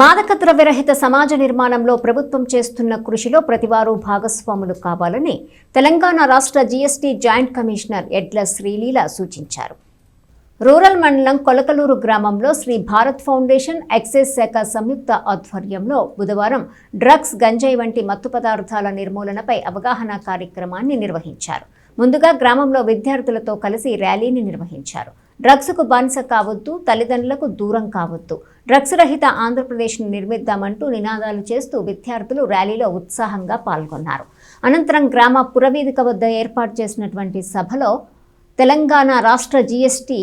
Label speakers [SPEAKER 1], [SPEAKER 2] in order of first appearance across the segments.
[SPEAKER 1] మాదక ద్రవ్యరహిత సమాజ నిర్మాణంలో ప్రభుత్వం చేస్తున్న కృషిలో ప్రతివారు భాగస్వాములు కావాలని తెలంగాణ రాష్ట్ర జీఎస్టీ జాయింట్ కమిషనర్ ఎడ్ల శ్రీలీల సూచించారు. రూరల్ మండలం కొలకలూరు గ్రామంలో శ్రీ భారత్ ఫౌండేషన్ ఎక్సైజ్ శాఖ సంయుక్త ఆధ్వర్యంలో బుధవారం డ్రగ్స్ గంజాయి వంటి మత్తు పదార్థాల నిర్మూలనపై అవగాహన కార్యక్రమాన్ని నిర్వహించారు. ముందుగా గ్రామంలో విద్యార్థులతో కలిసి ర్యాలీని నిర్వహించారు. డ్రగ్స్కు బానిస కావద్దు తల్లిదండ్రులకు దూరం కావద్దు. డ్రగ్స్ రహిత ఆంధ్రప్రదేశ్ను నిర్మిద్దామంటూ నినాదాలు చేస్తూ విద్యార్థులు ర్యాలీలో ఉత్సాహంగా పాల్గొన్నారు. అనంతరం గ్రామ పురవేదిక వద్ద ఏర్పాటు చేసినటువంటి సభలో తెలంగాణ రాష్ట్ర జీఎస్టీ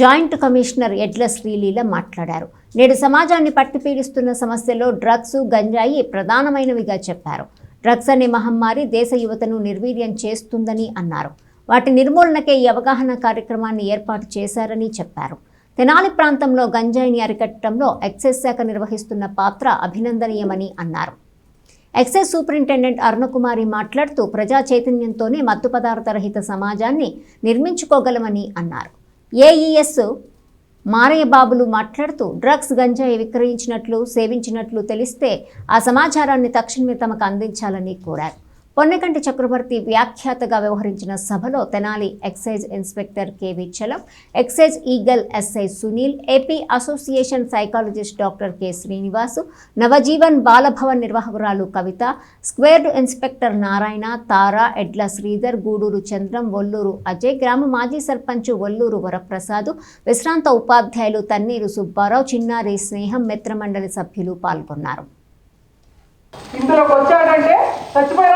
[SPEAKER 1] జాయింట్ కమిషనర్ ఎడ్ల శ్రీలీల మాట్లాడారు. నేడు సమాజాన్ని పట్టిపీడిస్తున్న సమస్యలో డ్రగ్స్ గంజాయి ప్రధానమైనవిగా చెప్పారు. డ్రగ్స్ అనే మహమ్మారి దేశ యువతను నిర్వీర్యం చేస్తుందని అన్నారు. వాటి నిర్మూలనకే ఈ అవగాహన కార్యక్రమాన్ని ఏర్పాటు చేశారని చెప్పారు. తెనాలి ప్రాంతంలో గంజాయిని అరికట్టడంలో ఎక్సైజ్ శాఖ నిర్వహిస్తున్న పాత్ర అభినందనీయమని అన్నారు. ఎక్సైజ్ సూపరింటెండెంట్ అరుణకుమారి మాట్లాడుతూ ప్రజా చైతన్యంతోనే మత్తు పదార్థ రహిత సమాజాన్ని నిర్మించుకోగలమని అన్నారు. ఏఈఎస్ మారయ్య బాబులు మాట్లాడుతూ డ్రగ్స్ గంజాయి విక్రయించినట్లు సేవించినట్లు తెలిస్తే ఆ సమాచారాన్ని తక్షణమే తమకు అందించాలని కోరారు. పొన్నెకంటి చక్రవర్తి వ్యాఖ్యాతగా వ్యవహరించిన సభలో Tenali excise inspector KV Chalam excise eagle SI Sunil AP association psychologist doctor K. Srinivasu Navajeevan Balabhavan నిర్వాహకురాలు Kavitha squared inspector Narayana Tara Edla Sridhar Gudur Chandram Olluru Ajay గ్రామ మాజీ సర్పంచ్ ఒల్లూరు వరప్రసాద్ విశ్రాంత ఉపాధ్యాయులు తన్నీరు సుబ్బారావు చిన్నారి స్నేహం మిత్రమండలి సభ్యులు పాల్గొన్నారు.
[SPEAKER 2] ఇందులోకి వచ్చాడంటే చచ్చిపోయిన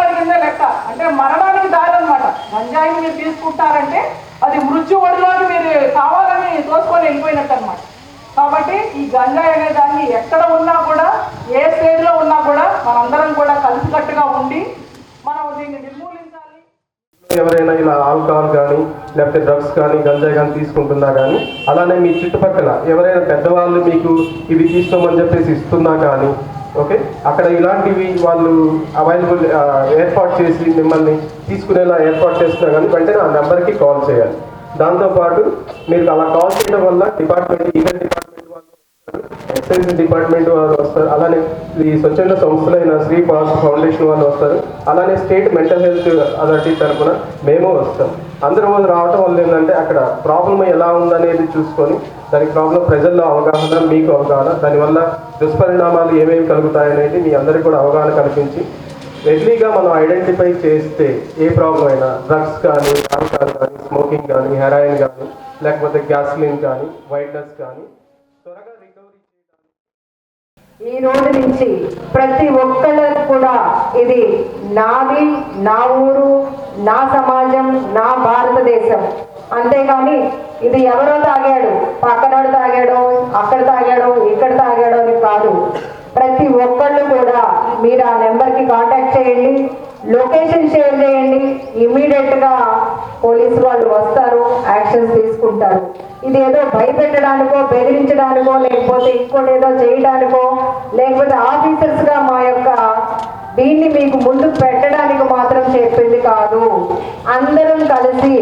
[SPEAKER 2] అంటే మరణానికి దారి అనమాట గంజాయిని మీరు తీసుకుంటారంటే అది మృత్యు ఒడిలోకి మీరు కావాలని తోసుకొని వెళ్ళిపోయినట్టు అనమాట కాబట్టి ఈ గంజాయి అనే దాన్ని ఎక్కడ ఉన్నా కూడా ఏ స్టేజ్లో ఉన్నా కూడా మనందరం కూడా కలిసికట్టుగా ఉండి మనం దీన్ని నిర్మూలించాలి.
[SPEAKER 3] ఎవరైనా ఇలా ఆల్కహాల్ కానీ లేకపోతే డ్రగ్స్ కానీ గంజాయి కానీ తీసుకుంటున్నా కానీ అలానే మీ చుట్టుపక్కల ఎవరైనా పెద్దవాళ్ళు మీకు ఇవి తీసుకోమని చెప్పేసి ఇస్తున్నా కానీ ఓకే? అక్కడ ఇలాంటివి వాళ్ళు అవైలబుల్ ఏర్పాటు చేసి మిమ్మల్ని తీసుకునేలా ఏర్పాటు చేస్తున్నా కానీ వెంటనే ఆ నెంబర్కి కాల్ చేయాలి. దాంతోపాటు మీరు అలా కాల్ చేయడం వల్ల డిపార్ట్మెంట్ ఈవెంట్ డిపార్ట్మెంట్ వాళ్ళు ఎక్సైజ్ డిపార్ట్మెంట్ వాళ్ళు వస్తారు. అలానే ఈ స్వచ్ఛంద సంస్థలైన శ్రీ పాస్ ఫౌండేషన్ వాళ్ళు వస్తారు. అలానే స్టేట్ మెంటల్ హెల్త్ అథారిటీ తరఫున మేము వస్తాం. అందరూ రావటం వల్ల ఏంటంటే అక్కడ ప్రాబ్లం ఎలా ఉందనేది చూసుకొని దానికి ప్రాబ్లం ప్రజల్లో అవగాహన మీకు అవగాహన దానివల్ల దుష్పరిణామాలు ఏమేమి కలుగుతాయనేది మీ అందరికీ కూడా అవగాహన కల్పించి రెడ్లీగా మనం ఐడెంటిఫై చేస్తే ఏ ప్రాబ్లం అయినా డ్రగ్స్ కానీ ఆల్కహాల్ కానీ స్మోకింగ్ కానీ హెరాయిన్ కానీ లేకపోతే గ్యాస్లిన్ కానీ వైట్నెస్ కానీ త్వరగా రికవరీ
[SPEAKER 4] ఈ రోజు నుంచి ప్రతి ఒక్కళ్ళకు కూడా ఇది నాది నా ఊరు నా సమాజం నా భారతదేశం. అంతేగాని ఇది ఎవరో తాగాడు పక్కనోడు తాగాడో అక్కడ తాగాడో ఇక్కడ తాగాడో అని కాదు. ప్రతి ఒక్కళ్ళు కూడా మీరు ఆ నెంబర్కి కాంటాక్ట్ చేయండి లొకేషన్ షేర్ చేయండి ఇమీడియట్గా పోలీసు వాళ్ళు వస్తారు యాక్షన్స్ తీసుకుంటారు. ఇది ఏదో భయపెట్టడానికో బెదిరించడానికో లేకపోతే ఇంకోటి ఏదో చేయడానికో లేకపోతే ఆఫీసర్స్గా మా దీన్ని మీకు ముందుకు పెట్టడానికి మాత్రం చెప్పింది కాదు. అందరం కలిసి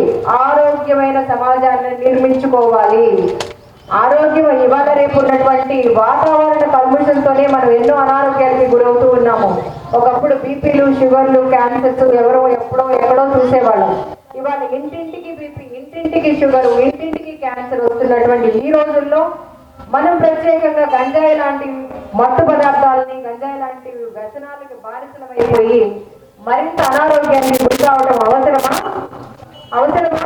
[SPEAKER 4] ఆరోగ్యమైన సమాజాన్ని నిర్మించుకోవాలి. ఆరోగ్యం ఇవాళ రేపు ఉన్నటువంటి వాతావరణ కల్ముషంతోనే మనం ఎన్నో అనారోగ్యాలకి గురవుతూ ఉన్నాము. ఒకప్పుడు బీపీలు షుగర్లు క్యాన్సర్స్ ఎవరో ఎప్పుడో ఎక్కడో చూసేవాళ్ళం. ఇవాళ ఇంటింటికి బీపీ ఇంటింటికి షుగర్ ఇంటింటికి క్యాన్సర్ వస్తున్నటువంటి ఈ రోజుల్లో మనం ప్రత్యేకంగా గంజాయి లాంటి మత్తు పదార్థాలని గంజాయి లాంటి వ్యసనాలకు బాధితులమైపోయి మరింత అనారోగ్యానికి గురి కావడం అవసరమా? అవసరమా?